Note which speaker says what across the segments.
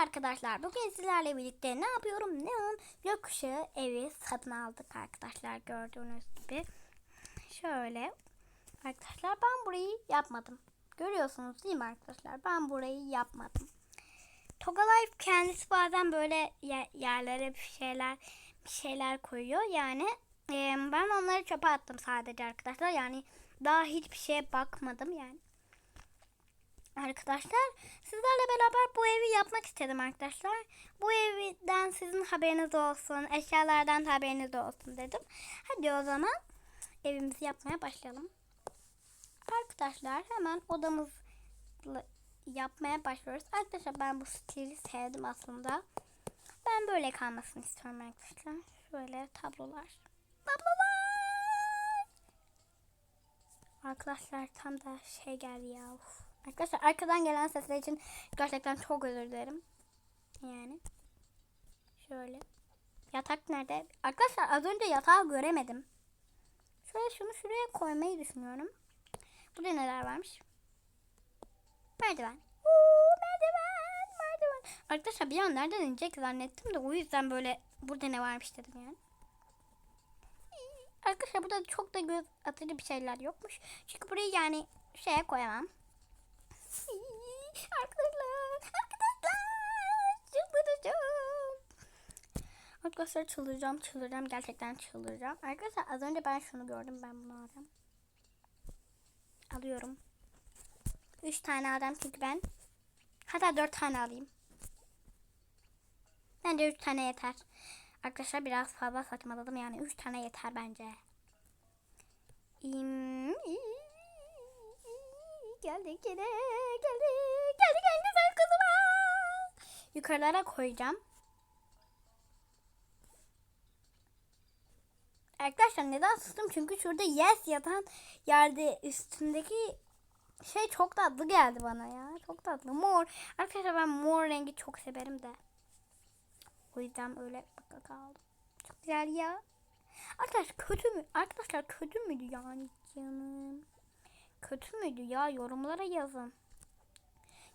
Speaker 1: arkadaşlar. Bugün sizlerle birlikte ne yapıyorum? Neon gökkuşağı evi satın aldık arkadaşlar. Gördüğünüz gibi. Şöyle. Arkadaşlar ben burayı yapmadım. Görüyorsunuz değil mi arkadaşlar? Ben burayı yapmadım. Togalife kendisi bazen böyle ye- yerlere bir şeyler bir şeyler koyuyor. Yani ben onları çöpe attım sadece arkadaşlar. Yani daha hiçbir şeye bakmadım yani. Arkadaşlar sizlerle beraber bu evi yapmak istedim arkadaşlar. Bu evden sizin haberiniz olsun, eşyalardan da haberiniz olsun dedim. Hadi o zaman evimizi yapmaya başlayalım. Arkadaşlar hemen odamızı yapmaya başlıyoruz. Arkadaşlar ben bu stili sevdim aslında. Ben böyle kalmasını istiyorum arkadaşlar. Şöyle tablolar. Tablolar. Arkadaşlar tam da şey geldi ya. Uf. Arkadaşlar arkadan gelen sesler için gerçekten çok özür dilerim. Yani. Şöyle. Yatak nerede? Arkadaşlar az önce yatağı göremedim. Şöyle şunu şuraya koymayı düşünüyorum. Burada neler varmış? Merdiven. Oo, merdiven, merdiven. Arkadaşlar bir an nereden inecek zannettim de o yüzden böyle burada ne varmış dedim yani. Arkadaşlar burada çok da göz atıcı bir şeyler yokmuş. Çünkü burayı yani şeye koyamam. Arkadaşlar, arkadaşlar, çıldıracağım. Arkadaşlar çıldıracağım, çıldıracağım, gerçekten çıldıracağım. Arkadaşlar az önce ben şunu gördüm, ben bunu alacağım. Alıyorum. Üç tane alacağım çünkü ben. Hatta dört tane alayım. Bence üç tane yeter. Arkadaşlar biraz fazla saçmaladım yani üç tane yeter bence. İm, geldik yine geldik geldik en güzel kızıma. Yukarılara koyacağım. Arkadaşlar neden sustum? Çünkü şurada yes yatan yerde üstündeki şey çok tatlı geldi bana ya. Çok tatlı. Mor. Arkadaşlar ben mor rengi çok severim de. O yüzden öyle baka kaldım. Çok güzel ya. Arkadaşlar kötü mü? Arkadaşlar kötü müydü yani canım? Kötü müydü ya? Yorumlara yazın.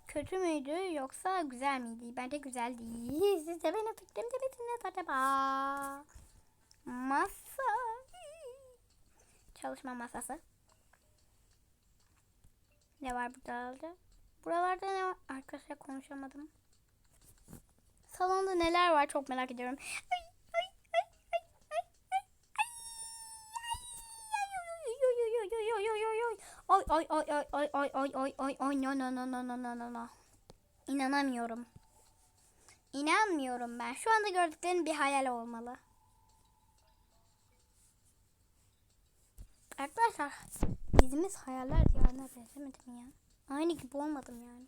Speaker 1: Kötü müydü yoksa güzel miydi? Bence güzel değil. Siz de benim fikrimi de misiniz acaba? Masa. Çalışma masası. Ne var burada? Buralarda ne var? Arkadaşlar konuşamadım. Salonda neler var çok merak ediyorum. Ay, ay, ay, ay, ay, ay, ay, ay, ay, ay, ay, ay, ay, ay, ay, ay, ay, no, no, no, no, no, no, no. İnanamıyorum. İnanmıyorum ben. Şu anda gördüklerim bir hayal olmalı. Arkadaşlar dizimiz hayaller diyarına benzemedim ya. Aynı gibi olmadım yani.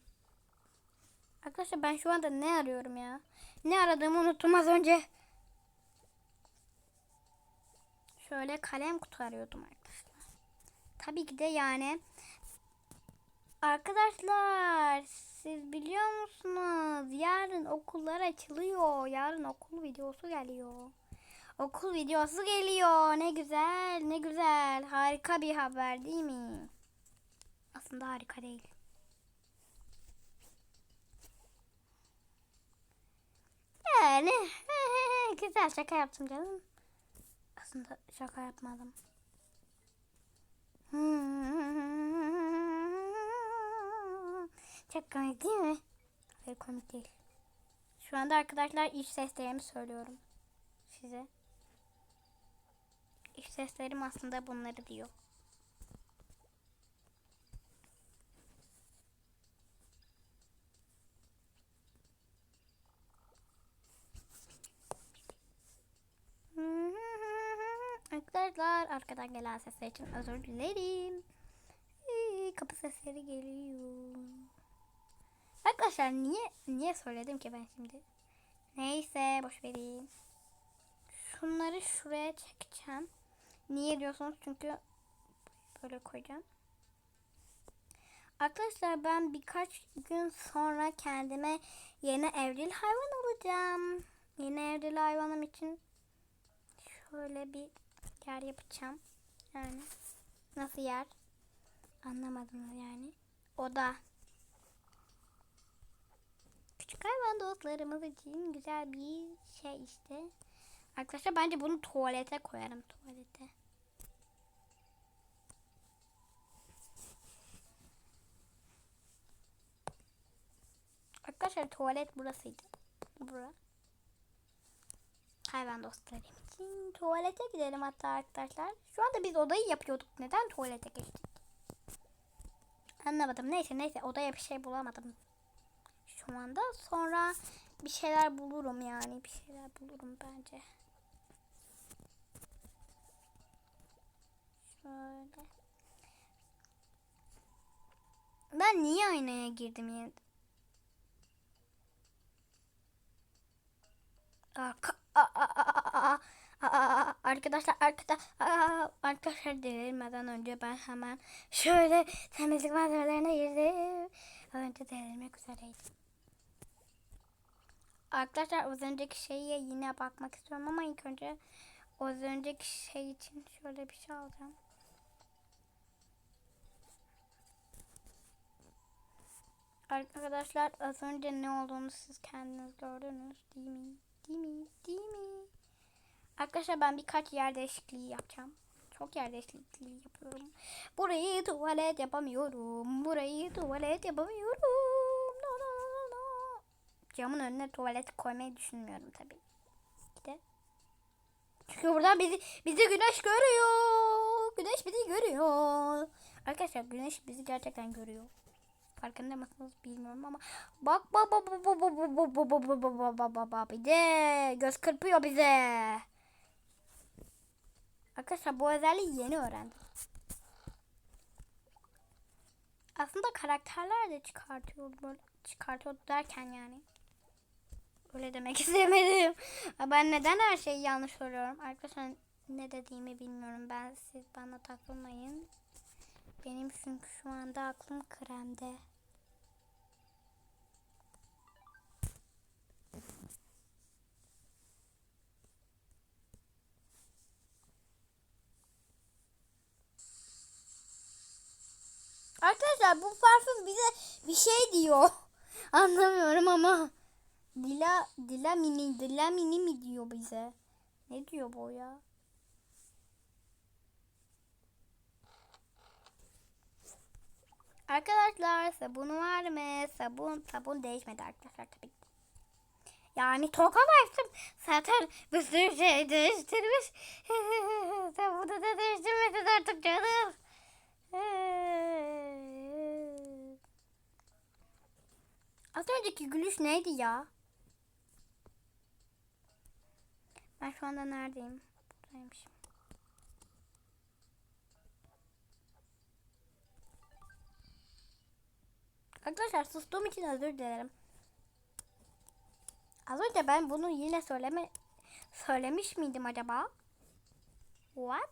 Speaker 1: Arkadaşlar ben şu anda ne arıyorum ya? Ne aradığımı unuttum az önce. Şöyle kalem kutu arıyordum arkadaşlar. Tabii ki de yani Arkadaşlar siz biliyor musunuz? Yarın okullar açılıyor. Yarın okul videosu geliyor. Okul videosu geliyor. Ne güzel, ne güzel. Harika bir haber değil mi? Aslında harika değil. Yani güzel şaka yaptım canım. Aslında şaka yapmadım. Çok komik değil mi? Hayır komik değil. Şu anda arkadaşlar iç seslerimi söylüyorum size. İç seslerim aslında bunları diyor. Arkadaşlar arkadan gelen sesler için özür dilerim. Ee, Kapı sesleri geliyor. Arkadaşlar niye niye söyledim ki ben şimdi? Neyse boş verin. Şunları şuraya çekeceğim. Niye diyorsunuz? Çünkü böyle koyacağım. Arkadaşlar ben birkaç gün sonra kendime yeni evcil hayvan alacağım. Yeni evcil hayvanım için şöyle bir yer yapacağım. Yani nasıl yer? Anlamadınız yani. Oda. Küçük hayvan dostlarımız için güzel bir şey işte. Arkadaşlar bence bunu tuvalete koyarım tuvalete. Arkadaşlar tuvalet burasıydı. Bura. Hayvan dostlarım için tuvalete gidelim hatta arkadaşlar. Şu anda biz odayı yapıyorduk. Neden tuvalete geçtik? Anlamadım. Neyse neyse odaya bir şey bulamadım. Şu sonra bir şeyler bulurum yani. Bir şeyler bulurum bence. Şöyle. Ben niye aynaya girdim yine? Arka, arkadaşlar arkada arkadaşlar delirmeden önce ben hemen şöyle temizlik malzemelerine girdim. Önce delirmek üzereydim. Arkadaşlar az önceki şeye yine bakmak istiyorum ama ilk önce az önceki şey için şöyle bir şey alacağım. Arkadaşlar az önce ne olduğunu siz kendiniz gördünüz değil mi? Değil mi? Değil mi? Arkadaşlar ben birkaç yer değişikliği yapacağım. Çok yer değişikliği yapıyorum. Burayı tuvalet yapamıyorum. Burayı tuvalet yapamıyorum. Camın önüne tuvalet koymayı düşünmüyorum tabii. İşte. Çünkü buradan bizi bizi güneş görüyor. Güneş bizi görüyor. Arkadaşlar güneş bizi gerçekten görüyor. Farkında mısınız bilmiyorum ama bak bak bak bak bak bak bak bak bak bak bak bak bak bak bir de göz kırpıyor bize. Arkadaşlar bu özelliği yeni öğrendim. Aslında karakterler de çıkartıyor böyle çıkartıyor derken yani. Öyle demek istemedim. Ben neden her şeyi yanlış soruyorum? Arkadaşlar ne dediğimi bilmiyorum. Ben siz bana takılmayın. Benim çünkü şu anda aklım kremde. Arkadaşlar bu parfüm bize bir şey diyor. Anlamıyorum ama. Dila, Dila mini, Dila mini mi diyor bize? Ne diyor bu ya? Arkadaşlar sabun var mı? Sabun sabun değişmedi arkadaşlar tabii. ki. Yani tokalaştım. Zaten bir sürü şey değiştirmiş. Sabunu da değiştirmedi artık canım. Az önceki gülüş neydi ya? Ben şu anda neredeyim? Buradaymışım. Arkadaşlar sustuğum için özür dilerim. Az önce ben bunu yine söyleme söylemiş miydim acaba? What?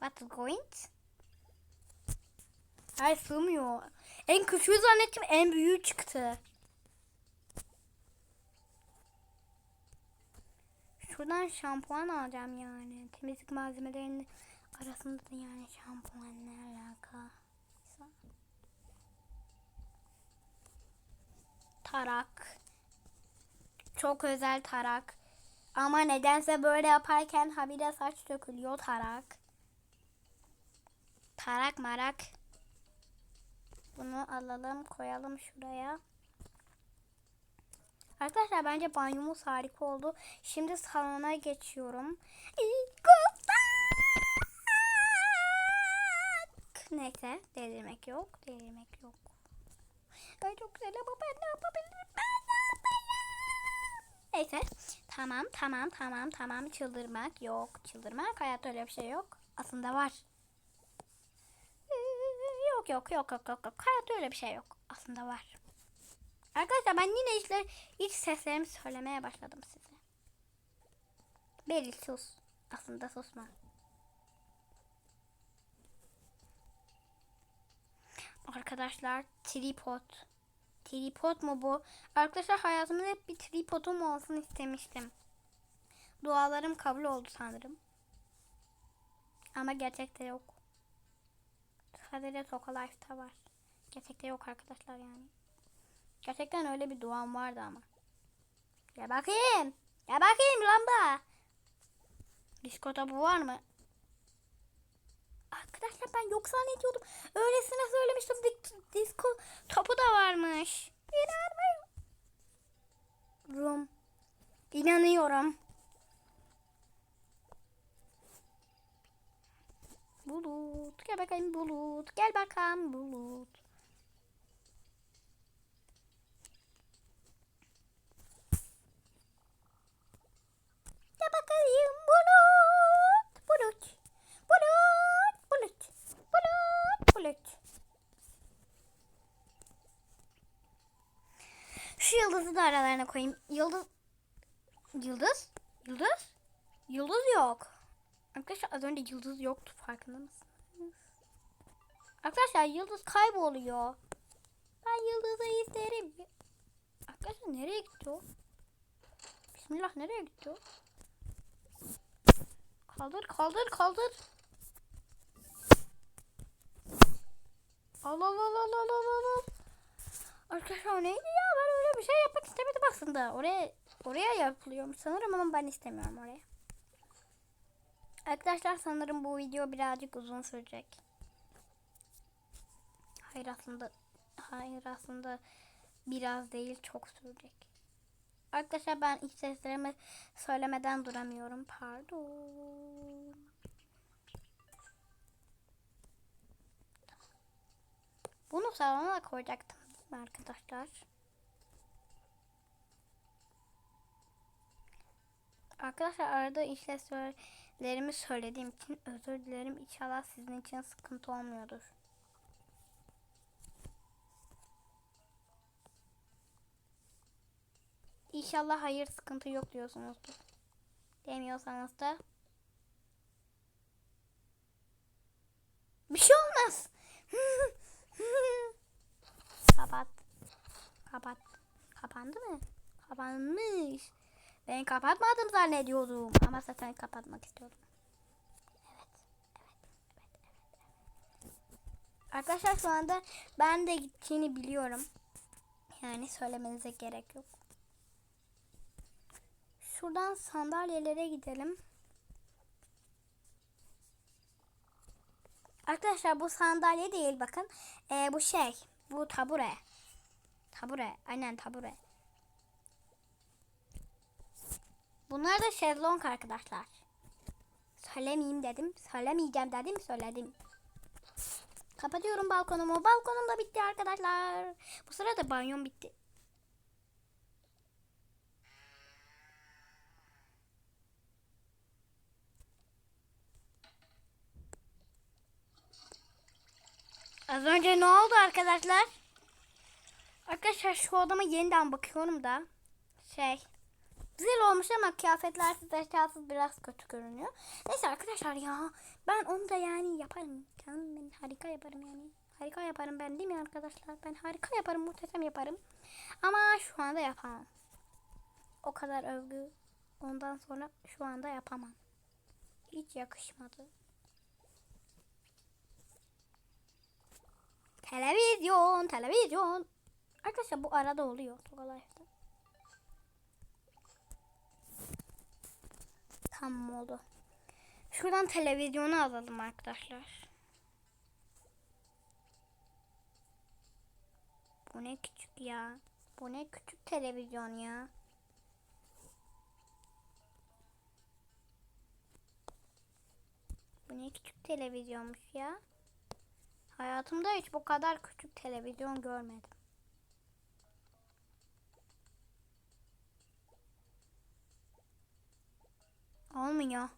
Speaker 1: What is going? Ay sığmıyor. En küçüğü zannettim en büyüğü çıktı. Şuradan şampuan alacağım yani. Temizlik malzemelerinin arasında da yani şampuan ne alaka? Tarak. Çok özel tarak. Ama nedense böyle yaparken habire saç dökülüyor tarak. Tarak marak. Bunu alalım koyalım şuraya. Arkadaşlar bence banyomuz harika oldu. Şimdi salona geçiyorum. Neyse delirmek yok. Delirmek yok. Ay çok güzel ama ben ne yapabilirim? Ben ne yapayım? Neyse. Tamam tamam tamam tamam. Çıldırmak yok. Çıldırmak hayatta öyle bir şey yok. Aslında var. Yok yok yok yok yok. Hayatta öyle bir şey yok. Aslında var. Arkadaşlar ben yine işte iç seslerimi söylemeye başladım size. Beril sus. Aslında susma. Arkadaşlar tripod. Tripod mu bu? Arkadaşlar hayatımda hep bir tripodum olsun istemiştim. Dualarım kabul oldu sanırım. Ama gerçekte yok. Sadece Toka Life'ta var. Gerçekte yok arkadaşlar yani. Gerçekten öyle bir duam vardı ama. Gel bakayım. Gel bakayım lamba. Disko topu var mı? Arkadaşlar ben yok zannediyordum. Öylesine söylemiştim. Disko topu da varmış. İnanmıyorum. İnanıyorum. Bulut. Gel bakayım bulut. Gel bakalım bulut. Bakayım bulut. Bulut. Bulut. Bulut. Bulut. Bulut. Şu yıldızı da aralarına koyayım. Yıldız. Yıldız? Yıldız? Yıldız yok. Arkadaşlar az önce yıldız yoktu farkında mısınız? Arkadaşlar yıldız kayboluyor. Ben yıldızı isterim. Arkadaşlar nereye gitti o? Bismillah nereye gitti o? Kaldır kaldır kaldır. Al al al al al al al. Arkadaşlar neydi ya? Ben öyle bir şey yapmak istemedim aslında. Oraya oraya yapılıyormuş sanırım ama ben istemiyorum oraya. Arkadaşlar sanırım bu video birazcık uzun sürecek. Hayır aslında hayır aslında biraz değil çok sürecek. Arkadaşlar ben iç seslerimi söylemeden duramıyorum. Pardon. Bunu salona koyacaktım değil mi arkadaşlar? Arkadaşlar arada iç seslerimi söylediğim için özür dilerim. İnşallah sizin için sıkıntı olmuyordur. İnşallah hayır sıkıntı yok diyorsunuzdur. Demiyorsanız da bir şey olmaz. Kapat. Kapat. Kapandı mı? Kapanmış. Ben kapatmadım zannediyordum. Ama zaten kapatmak istiyordum. Arkadaşlar şu anda ben de gittiğini biliyorum. Yani söylemenize gerek yok. Şuradan sandalyelere gidelim. Arkadaşlar bu sandalye değil bakın. Ee, bu şey. Bu tabure. Tabure. Aynen tabure. Bunlar da şezlong arkadaşlar. Söylemeyeyim dedim. Söylemeyeceğim dedim. Söyledim. Kapatıyorum balkonumu. Balkonum da bitti arkadaşlar. Bu sırada banyom bitti. Az önce ne oldu arkadaşlar? Arkadaşlar şu odama yeniden bakıyorum da. Şey. Güzel olmuş ama kıyafetlersiz eşyasız biraz kötü görünüyor. Neyse arkadaşlar ya. Ben onu da yani yaparım. Ben harika yaparım yani. Harika yaparım ben değil mi arkadaşlar? Ben harika yaparım, muhteşem yaparım. Ama şu anda yapamam. O kadar övgü. Ondan sonra şu anda yapamam. Hiç yakışmadı. Televizyon, televizyon. Arkadaşlar bu arada oluyor. Tokalaştı. Tamam oldu. Şuradan televizyonu alalım arkadaşlar. Bu ne küçük ya. Bu ne küçük televizyon ya. Bu ne küçük televizyonmuş ya. Hayatımda hiç bu kadar küçük televizyon görmedim. Olmuyor.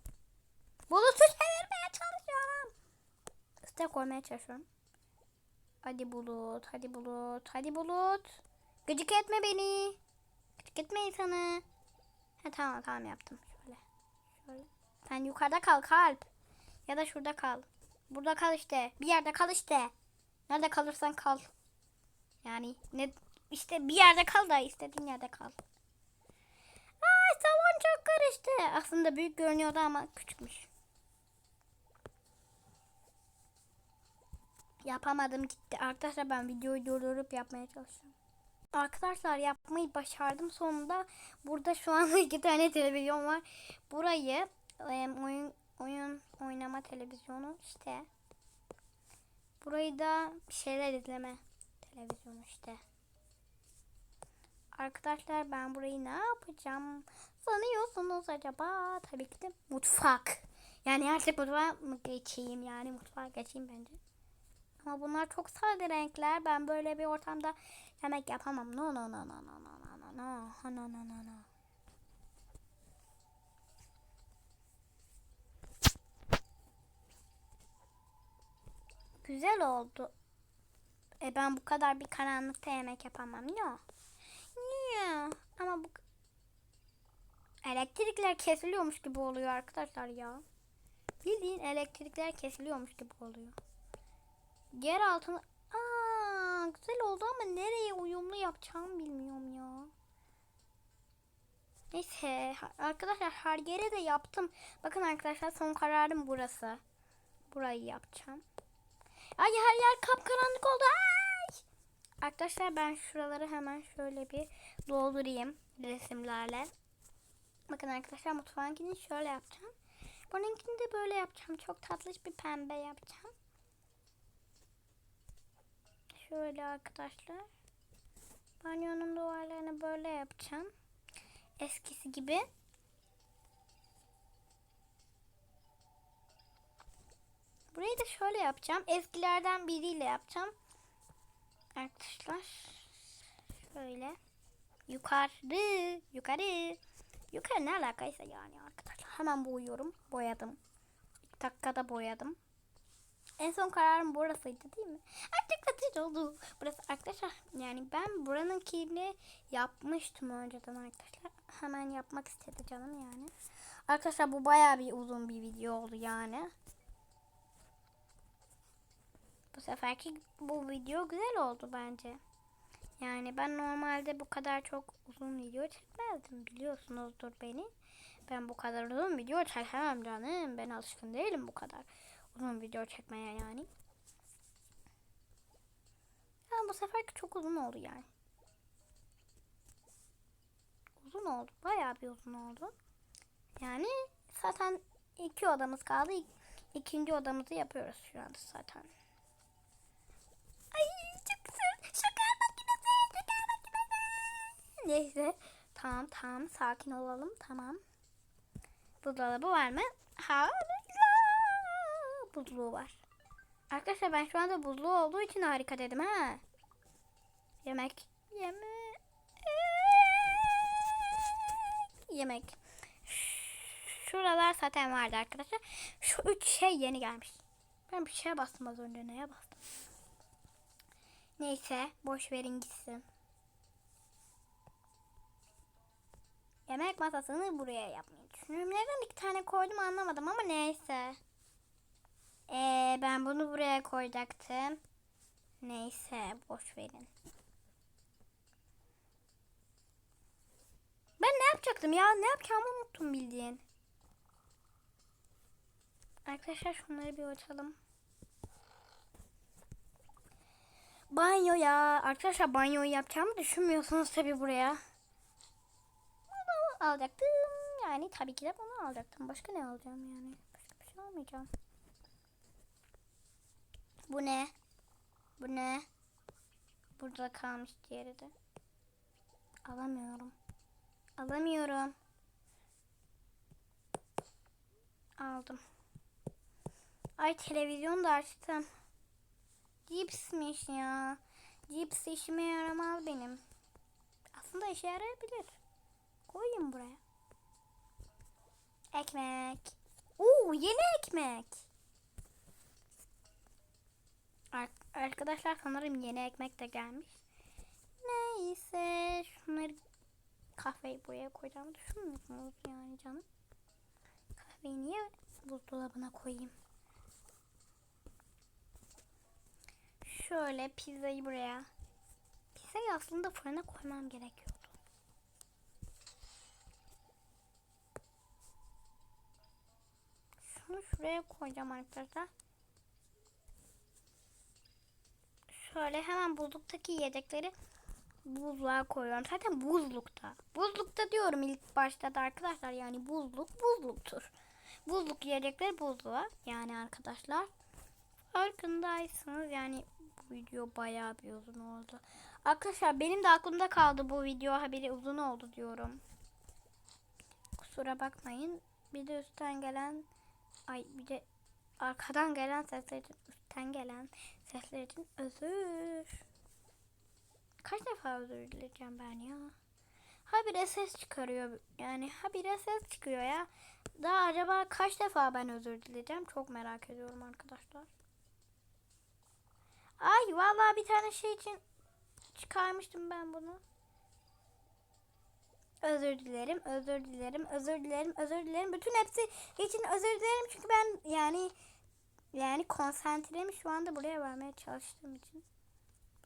Speaker 1: Bulutu çevirmeye çalışıyorum. Üste koymaya çalışıyorum. Hadi bulut, hadi bulut, hadi bulut. Gıcık etme beni. Gıcık etme insanı. Ha, tamam tamam yaptım. Şöyle. Şöyle. Sen yukarıda kal kalp. Ya da şurada kal. Burada kal işte. Bir yerde kal işte. Nerede kalırsan kal. Yani ne işte bir yerde kal da istediğin yerde kal. Ay salon çok karıştı. Aslında büyük görünüyordu ama küçükmüş. Yapamadım gitti. Arkadaşlar ben videoyu durdurup yapmaya çalışıyorum. Arkadaşlar yapmayı başardım sonunda. Burada şu an iki tane televizyon var. Burayı e, oyun oyun oynama televizyonu işte. Burayı da bir şeyler izleme televizyonu işte. Arkadaşlar ben burayı ne yapacağım sanıyorsunuz acaba? Tabii ki de mutfak. Yani artık mutfağa mı geçeyim yani mutfağa geçeyim bence. Ama bunlar çok sade renkler. Ben böyle bir ortamda yemek yapamam. No no no no no no no no no no no no no. Güzel oldu. E ben bu kadar bir karanlıkta yemek yapamam ya. Niye? Ama bu elektrikler kesiliyormuş gibi oluyor arkadaşlar ya. Bildiğin elektrikler kesiliyormuş gibi oluyor. Yer altına Aa, güzel oldu ama nereye uyumlu yapacağımı bilmiyorum ya. Neyse arkadaşlar her yere de yaptım. Bakın arkadaşlar son kararım burası. Burayı yapacağım. Ay her yer kapkaranlık oldu. Ay! Arkadaşlar ben şuraları hemen şöyle bir doldurayım resimlerle. Bakın arkadaşlar mutfağınkini şöyle yapacağım. Bununkini de böyle yapacağım. Çok tatlış bir pembe yapacağım. Şöyle arkadaşlar. Banyonun duvarlarını böyle yapacağım. Eskisi gibi. Burayı da şöyle yapacağım. Eskilerden biriyle yapacağım. Arkadaşlar. Şöyle. Yukarı. Yukarı. Yukarı ne alakaysa yani arkadaşlar. Hemen boyuyorum. Boyadım. İlk dakikada boyadım. En son kararım burasıydı değil mi? Artık satış oldu. Burası arkadaşlar yani ben buranın kirli yapmıştım önceden arkadaşlar. Hemen yapmak istedi canım yani. Arkadaşlar bu bayağı bir uzun bir video oldu yani. Bu seferki bu video güzel oldu bence. Yani ben normalde bu kadar çok uzun video çekmezdim. Biliyorsunuzdur beni. Ben bu kadar uzun video çekemem canım. Ben alışkın değilim bu kadar uzun video çekmeye yani. Yani bu seferki çok uzun oldu yani. Uzun oldu. Bayağı bir uzun oldu. Yani zaten iki odamız kaldı. İk- İkinci odamızı yapıyoruz şu anda zaten. Ay çok güzel. Şeker makinesi. Şeker makinesi. Neyse. Tamam tamam. Sakin olalım. Tamam. Buzdolabı var mı? Harika. Buzluğu var. Arkadaşlar ben şu anda buzluğu olduğu için harika dedim ha. Yemek. Yemek. Yemek. Şuralar zaten vardı arkadaşlar. Şu üç şey yeni gelmiş. Ben bir şeye bastım az önce. Neye bastım? Neyse. Boş verin gitsin. Yemek masasını buraya yapmayı düşünüyorum. Neden iki tane koydum anlamadım ama neyse. Ee, ben bunu buraya koyacaktım. Neyse boş verin. Ben ne yapacaktım ya? Ne yapacağımı unuttum bildiğin. Arkadaşlar şunları bir açalım. Banyo ya. Arkadaşlar banyoyu yapacağımı düşünmüyorsunuz tabi buraya. Bunu alacaktım. Yani tabii ki de bunu alacaktım. Başka ne alacağım yani? Başka bir şey almayacağım. Bu ne? Bu ne? Burada kalmış diğeri de. Alamıyorum. Alamıyorum. Aldım. Ay televizyon da açtım. Cipsmiş ya. Cips işime yaramaz benim. Aslında işe yarayabilir. Koyayım buraya. Ekmek. Oo yeni ekmek. Ar- arkadaşlar sanırım yeni ekmek de gelmiş. Neyse şunları kahveyi buraya koyacağımı düşünmüyorsunuz yani canım. Kahveyi niye buzdolabına koyayım? Şöyle pizzayı buraya. Pizzayı aslında fırına koymam gerekiyordu. Şunu şuraya koyacağım arkadaşlar. Şöyle hemen buzluktaki yiyecekleri buzluğa koyuyorum. Zaten buzlukta. Buzlukta diyorum ilk başta da arkadaşlar yani buzluk buzluktur. Buzluk yiyecekler buzluğa yani arkadaşlar. Farkındaysınız yani video bayağı bir uzun oldu. Arkadaşlar benim de aklımda kaldı bu video haberi uzun oldu diyorum. Kusura bakmayın. Bir de üstten gelen ay bir de arkadan gelen sesler için üstten gelen sesler için özür. Kaç defa özür dileyeceğim ben ya? Habire ses çıkarıyor. Yani habire ses çıkıyor ya. Daha acaba kaç defa ben özür dileyeceğim? Çok merak ediyorum arkadaşlar. Ay vallahi bir tane şey için çıkarmıştım ben bunu. Özür dilerim, özür dilerim, özür dilerim, özür dilerim. Bütün hepsi için özür dilerim çünkü ben yani yani konsantremi şu anda buraya vermeye çalıştığım için.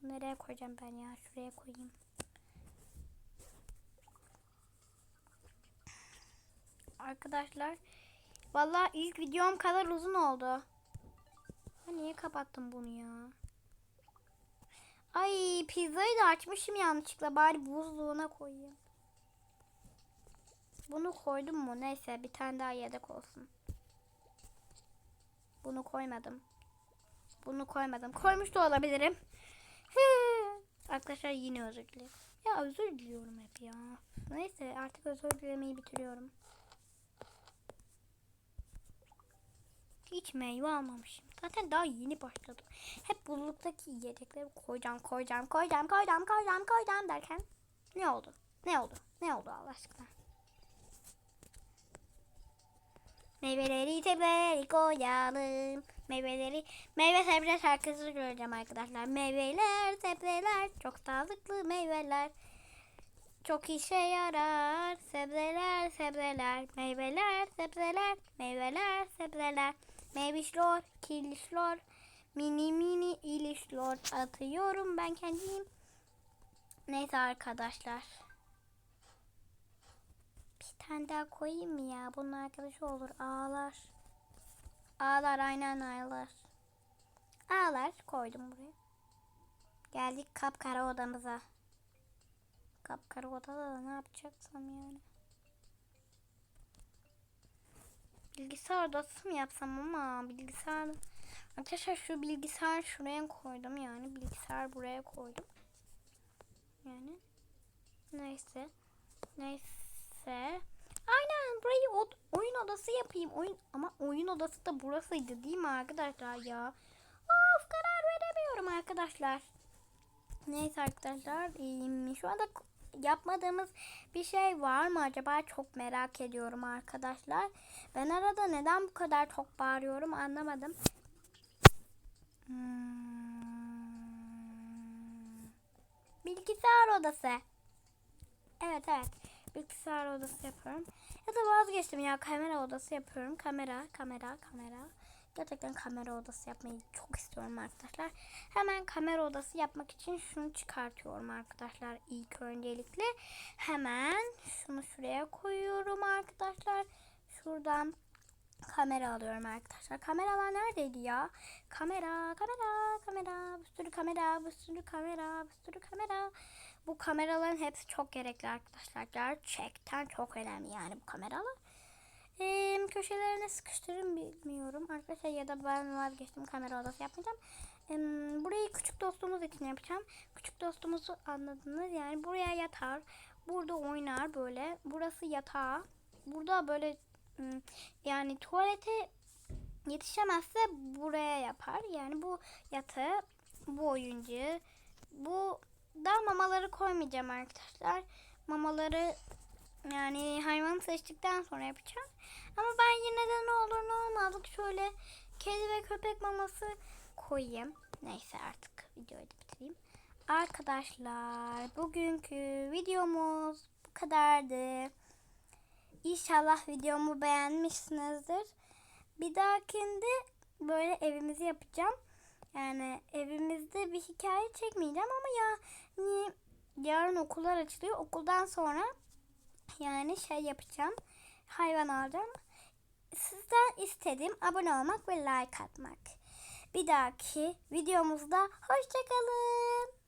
Speaker 1: Bunu nereye koyacağım ben ya? Şuraya koyayım. Arkadaşlar vallahi ilk videom kadar uzun oldu. Ha, niye kapattım bunu ya? Ay pizzayı da açmışım yanlışlıkla. Bari buzluğuna koyayım. Bunu koydum mu? Neyse bir tane daha yedek olsun. Bunu koymadım. Bunu koymadım. Koymuş da olabilirim. Arkadaşlar yine özür dilerim. Ya özür diliyorum hep ya. Neyse artık özür dilemeyi bitiriyorum. Hiç meyve almamışım. Zaten daha yeni başladım. Hep buzluktaki yiyecekleri koyacağım, koyacağım, koyacağım, koyacağım, koyacağım, koyacağım derken ne oldu? Ne oldu? Ne oldu Allah aşkına? Meyveleri sebzeleri koyalım. Meyveleri meyve sebze şarkısı söyleyeceğim arkadaşlar. Meyveler sebzeler çok sağlıklı meyveler. Çok işe yarar. Sebzeler sebzeler meyveler sebzeler meyveler sebzeler. Meyvişlor, kirlişlor, mini mini ilişlor atıyorum ben kendim. Neyse arkadaşlar. Bir tane daha koyayım mı ya? Bunun arkadaşı olur. Ağlar. Ağlar aynen ağlar. Ağlar koydum buraya. Geldik kapkara odamıza. Kapkara odada da ne yapacaksam yani. Bilgisayar odası mı yapsam ama bilgisayar... Arkadaşlar şu bilgisayar şuraya koydum yani. Bilgisayar buraya koydum. Yani. Neyse. Neyse. Aynen burayı od oyun odası yapayım. Oyun ama oyun odası da burasıydı değil mi arkadaşlar ya? Of karar veremiyorum arkadaşlar. Neyse arkadaşlar. Şu anda yapmadığımız bir şey var mı acaba çok merak ediyorum arkadaşlar. Ben arada neden bu kadar çok bağırıyorum anlamadım. Hmm. Bilgisayar odası. Evet evet. Bilgisayar odası yapıyorum. Ya da vazgeçtim ya kamera odası yapıyorum. Kamera, kamera, kamera. Gerçekten kamera odası yapmayı çok istiyorum arkadaşlar. Hemen kamera odası yapmak için şunu çıkartıyorum arkadaşlar. İlk öncelikle hemen şunu şuraya koyuyorum arkadaşlar. Şuradan kamera alıyorum arkadaşlar. Kameralar neredeydi ya? Kamera, kamera, kamera, bir sürü kamera, bir sürü kamera, bir sürü kamera. Bu kameraların hepsi çok gerekli arkadaşlar. Gerçekten çok önemli yani bu kameralar. Ee, köşelerine sıkıştırırım bilmiyorum arkadaşlar ya da ben vazgeçtim kamera odası yapmayacağım. Ee, burayı küçük dostumuz için yapacağım. Küçük dostumuzu anladınız yani buraya yatar. Burada oynar böyle. Burası yatağı. Burada böyle yani tuvalete yetişemezse buraya yapar. Yani bu yatağı, bu oyuncu, bu da mamaları koymayacağım arkadaşlar. Mamaları yani hayvan seçtikten sonra yapacağım. Ama ben yine de ne olur ne olmaz şöyle kedi ve köpek maması koyayım. Neyse artık videoyu da bitireyim. Arkadaşlar bugünkü videomuz bu kadardı. İnşallah videomu beğenmişsinizdir. Bir dahakinde böyle evimizi yapacağım. Yani evimizde bir hikaye çekmeyeceğim ama ya yarın okullar açılıyor. Okuldan sonra yani şey yapacağım. Hayvan alacağım. Sizden istediğim abone olmak ve like atmak. Bir dahaki videomuzda hoşçakalın.